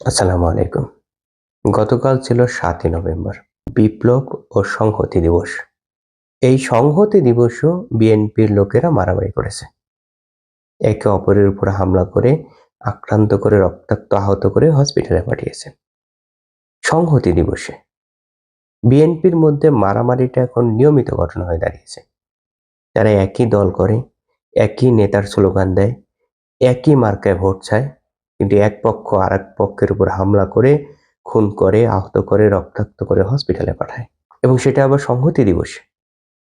আসসালামু আলাইকুম। গতকাল ছিল সাতই নভেম্বর, বিপ্লব ও সংহতি দিবস। এই সংহতি দিবসও বিএনপির লোকেরা মারামারি করেছে। একে অপরের উপর হামলা করে, আক্রান্ত করে, রক্তাক্ত আহত করে হসপিটালে পাঠিয়েছে। সংহতি দিবসে বিএনপির মধ্যে মারামারিটা এখন নিয়মিত ঘটনা হয়ে দাঁড়িয়েছে। তারা একই দল করে, একই নেতার স্লোগান দেয়, একই মার্কায় ভোট চায় কিন্তু এক পক্ষ আর এক পক্ষের উপর হামলা করে, খুন করে, আহত করে, রক্তাক্ত করে হসপিটালে পাঠায়। এবং সেটা আবার সংহতি দিবসে।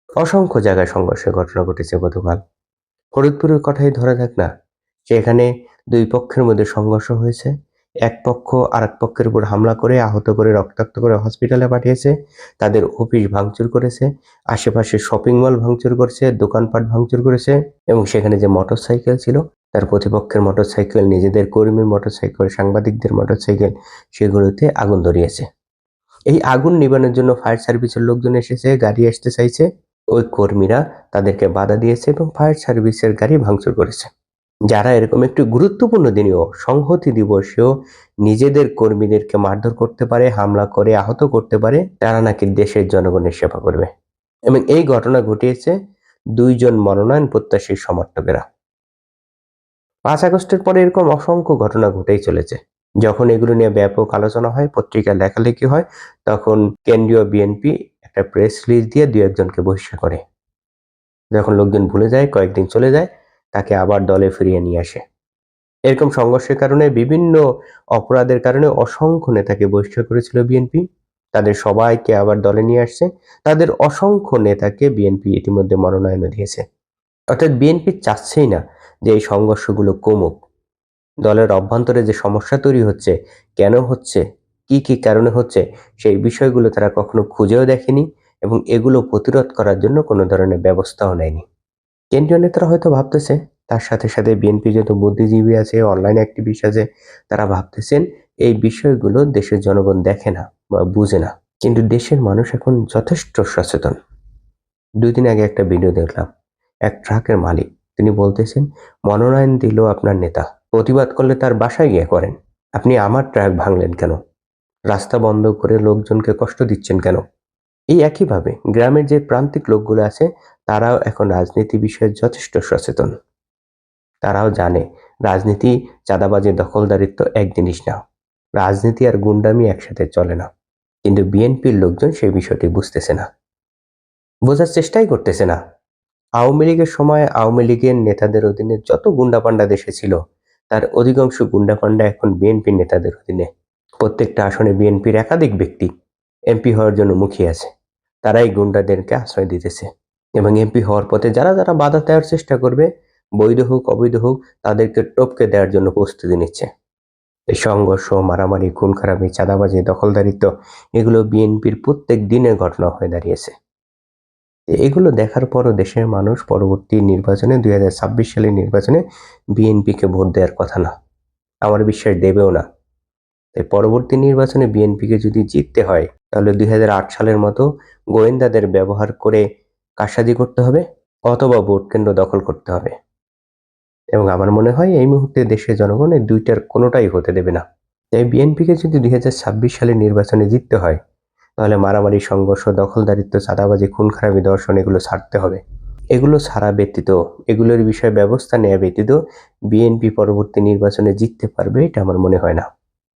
অসংখ্য জায়গায় সংঘর্ষের ঘটনা ঘটেছে গতকাল। ফরিদপুরের কথাই ধরা যাক না, সেখানে দুই পক্ষের মধ্যে সংঘর্ষ হয়েছে। এক পক্ষ আর এক পক্ষের উপর হামলা করে, আহত করে, রক্তাক্ত করে হসপিটালে পাঠিয়েছে। তাদের অফিস ভাঙচুর করেছে, আশেপাশে শপিং মল ভাঙচুর করেছে, দোকানপাট ভাঙচুর করেছে এবং সেখানে যে মোটর সাইকেল ছিল তার প্রতিপক্ষের মোটরসাইকেল, নিজেদের কর্মীর মোটরসাইকেল, সাংবাদিকদের মোটরসাইকেল সেগুলোতে আগুন ধরিয়েছে। এই আগুন নিবানোর জন্য ফায়ার সার্ভিসের লোকজন এসেছে, গাড়ি আসতে চাইছে। ওই কর্মীরা তাদেরকে বাধা দিয়েছে এবং ফায়ার সার্ভিসের গাড়ি ভাঙচুর করেছে। যারা এরকম একটি গুরুত্বপূর্ণ দিনেও সংহতি দিবসেও নিজেদের কর্মীদেরকে মারধর করতে পারে, হামলা করে, আহত করতে পারে, তারা নাকি দেশের জনগণের সেবা করবে। এবং এই ঘটনা ঘটিয়েছে দুইজন মনোনয়ন প্রত্যাশীর সমর্থকেরা। পাঁচ আগস্টের পরে এরকম অসংখ্য ঘটনা ঘটেই চলেছে। যখন এগুলো নিয়ে ব্যাপক আলোচনা হয়, পত্রিকায় লেখালেখি হয়, তখন কেন্দ্রীয় বিএনপি একটা প্রেস রিলিজ দিয়ে দু একজনকে বহিষ্কার করে। যখন লোকজন ভুলে যায়, কয়েকদিন চলে যায়, তাকে আবার দলে ফিরিয়ে নিয়ে আসে। এরকম সংঘর্ষের কারণে, বিভিন্ন অপরাধের কারণে অসংখ্য নেতাকে বহিষ্কার করেছিল বিএনপি। তাদের সবাইকে আবার দলে নিয়ে আসছে। তাদের অসংখ্য নেতাকে বিএনপি ইতিমধ্যে মনোনয়ন দিয়েছে। অর্থাৎ বিএনপি চাচ্ছেই না যে এই সংঘর্ষগুলো কমুক। দলের অভ্যন্তরে যে সমস্যা তৈরি হচ্ছে, কেন হচ্ছে, কি কি কারণে হচ্ছে, সেই বিষয়গুলো তারা কখনো খুঁজেও দেখেনি এবং এগুলো প্রতিরোধ করার জন্য কোনো ধরনের ব্যবস্থাও নেয়নি। কেন্দ্রীয় নেতারা হয়তো ভাবতেছে, তার সাথে সাথে বিএনপি যত বুদ্ধিজীবী আছে অনলাইন অ্যাক্টিভিস্ট আছে, তারা ভাবতেছেন এই বিষয়গুলো দেশের জনগণ দেখে না বা বুঝে না। কিন্তু দেশের মানুষ এখন যথেষ্ট সচেতন। দুই দিন আগে একটা ভিডিও দেখলাম এক ট্রাকের মালিক। তিনি বলতেছেন, মনোনয়ন দিল আপনার নেতা। প্রতিবাদ করলে তার বাসায় গিয়ে করেন। আপনি আমার ট্রাক ভাঙলেন কেন? রাস্তা বন্ধ করে লোকজনকে কষ্ট দিচ্ছেন কেন? এই একইভাবে গ্রামের যে প্রান্তিক লোকগুলো আছে, তারাও এখন রাজনীতি বিষয়ে যথেষ্ট সচেতন। তারাও জানে, রাজনীতি, চাঁদাবাজি, দখলদারিত্ব এক জিনিস না। রাজনীতি আর গুন্ডামি একসাথে চলে না। কিন্তু বিএনপির লোকজন সেই বিষয়টি বুঝতেছে না। বোঝার চেষ্টাই করতেছে না। আওয়ামী লীগের সময় আওয়ামী লীগের নেতাদের অধীনে যত গুন্ডাপান্ডা দেশে ছিল, তার অধিকাংশ গুন্ডাপান্ডা এখন বিএনপির নেতাদের অধীনে। প্রত্যেকটা আসনে বিএনপির একাধিক ব্যক্তি এমপি হওয়ার জন্য মুখিয়ে আছে। তারাই গুন্ডাদেরকে আশ্রয় দিতেছে এবং এমপি হওয়ার পথে যারা যারা বাধা দেওয়ার চেষ্টা করবে, বৈধ হোক, অবৈধ হোক, তাদেরকে টপকে দেওয়ার জন্য প্রস্তুতি নিচ্ছে। এই সংঘর্ষ, মারামারি খুন খারাপি চাঁদাবাজি, দখলদারিত্ব, এগুলো বিএনপির প্রত্যেক দিনের ঘটনা হয়ে দাঁড়িয়েছে। এগুলো দেখার পরও দেশের মানুষ পরবর্তী নির্বাচনে, দুই হাজার ছাব্বিশ সালের নির্বাচনে বিএনপিকে ভোট দেওয়ার কথা না। আমার বিশ্বাস দেবেও না। তাই পরবর্তী নির্বাচনে বিএনপিকে যদি জিততে হয়, তাহলে দুই হাজার আট সালের মতো গোয়েন্দাদের ব্যবহার করে কারসাজি করতে হবে অথবা ভোট কেন্দ্র দখল করতে হবে। এবং আমার মনে হয় এই মুহূর্তে দেশের জনগণ এই দুইটার কোনোটাই হতে দেবে না। তাই বিএনপিকে যদি দুই হাজার ছাব্বিশ সালের নির্বাচনে জিততে হয় তাহলে মারামারি, সংঘর্ষ, দখলদারিত্ব, চাঁদাবাজি খুন খারাপি দর্শন এগুলো ছাড়তে হবে। এগুলো ছাড়া ব্যতীত, এগুলোর বিষয়ে ব্যবস্থা নেওয়া ব্যতীত, বিএনপি পরবর্তী নির্বাচনে জিততে পারবে, এটা আমার মনে হয় না।